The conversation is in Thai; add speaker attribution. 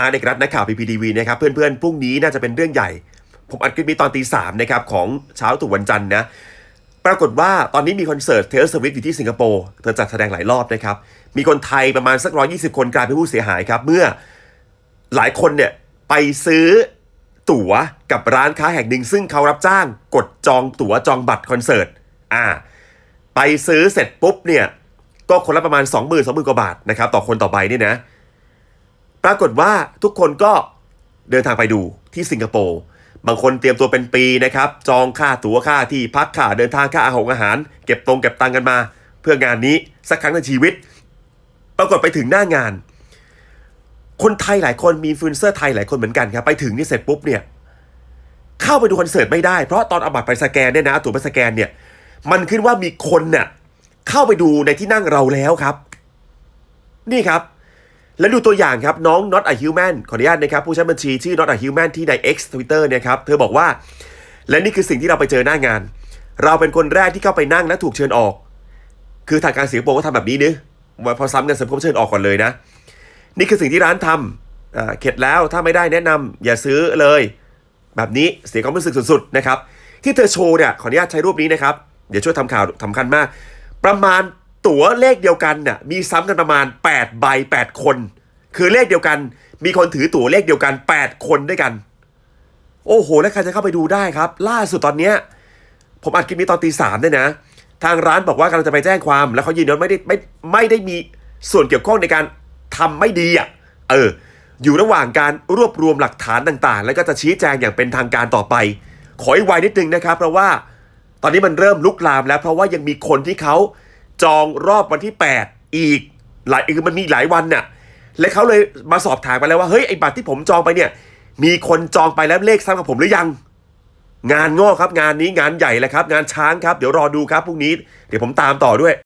Speaker 1: อาร์เอกรัตน์นักข่าวพีพีทีวีนะครับเพื่อนๆพรุ่งนี้น่าจะเป็นเรื่องใหญ่ ผมอัดคลิปนี้ตอนตีสามนะครับของเช้าตรู่วันจันทร์นะปรากฏว่าตอนนี้มีคอนเสิร์ตเทเลสวิตอยู่ที่สิงคโปร์เธอจัดแสดงหลายรอบนะครับ มีคนไทยประมาณสักร้อยี่สิบคนกลายเป็นผู้เสียหายครับ เมื่อหลายคนเนี่ยไปซื้อตั๋วกับร้านค้าแห่งหนึ่ง ซึ่งเขารับจ้างกดจองตั๋วจองบัตรคอนเสิร์ตอ่าไปซื้อเสร็จปุ๊บเนี่ยก็คนละประมาณ 2 0 0 0 0 2 0 0 0 0กว่าบาทนะครับต่อคนต่อใบเนี่ยนะ ปรากฏว่าทุกคนก็เดินทางไปดูที่สิงคโปร์บางคนเตรียมตัวเป็นปีนะครับ จองค่าตั๋วค่าที่พักค่าเดินทางค่าอาหารอาหาร เก็บตรงเก็บตังกันมา เพื่องานนี้สักครั้งในชีวิต ปรากฏไปถึงหน้างาน คนไทยหลายคนมีอินเซอร์ไทยหลายคนเหมือนกันครับไปถึงนี่เสร็จปุ๊บเนี่ยเข้าไปดูคอนเสิร์ตไม่ได้เพราะตอนเอาบัตรไปสแกนเนี่ยนะตั๋วไปสแกนเนี่ย มันขึ้นว่ามีคนเนี่ยเข้าไปดูในที่นั่งเราแล้วครับ นี่ครับ แล้วดูตัวอย่างครับ น้อง not a human ขออนุญาตนะครับ ผู้ใช้บัญชีชื่อ not a human ที่ใน X Twitter เนี่ยครับ เธอบอกว่า และนี่คือสิ่งที่เราไปเจอหน้างาน เราเป็นคนแรกที่เข้าไปนั่งและถูกเชิญออก คือทางการสิงคโปร์ก็ทำแบบนี้นึว่าพอซ้ำกันเสร็จก็เชิญออกก่อนเลยนะ นี่คือสิ่งที่ร้านทำเข็ดแล้วถ้าไม่ได้แนะนำอย่าซื้อเลย แบบนี้เสียความรู้สึกสุดๆนะครับที่เธอโชว์เนี่ยขออนุญาตใช้รูปนี้นะครับเดี๋ยวช่วยทำข่าวสำคัญมาก ประมาณ ตั๋วเลขเดียวกันน่ะมีซ้ำกันประมาณ 8 ใบ 8 คน คือเลขเดียวกัน มีคนถือตั๋วเลขเดียวกัน 8 คนด้วยกัน โอ้โห แล้วใครจะเข้าไปดูได้ครับ ล่าสุดตอนเนี้ยผมอัดคลิปนี้ตอนตีสามด้วยนะ ทางร้านบอกว่ากำลังจะไปแจ้งความ แล้วเขายืนยันไม่ได้ไม่ไม่ได้มีส่วนเกี่ยวข้องในการทำไม่ดีอะเออ อยู่ระหว่างการรวบรวมหลักฐานต่างๆ แล้วก็จะชี้แจงอย่างเป็นทางการต่อไป ขอให้ไวนิดนึงนะครับ เพราะว่าตอนนี้มันเริ่มลุกลามแล้วเพราะว่ายังมีคนที่เขา จองรอบวันที่ 8 อีกหลายคือมันมีหลายวันเนี่ยและเขาเลยมาสอบถามไปแล้วว่าเฮ้ยไอ้บัตรที่ผมจองไปเนี่ย มีคนจองไปแล้วเลขซ้ำกับผมหรือยัง งานงอกครับงานนี้งานใหญ่เลยครับ งานช้างครับ เดี๋ยวรอดูครับพรุ่งนี้ เดี๋ยวผมตามต่อด้วย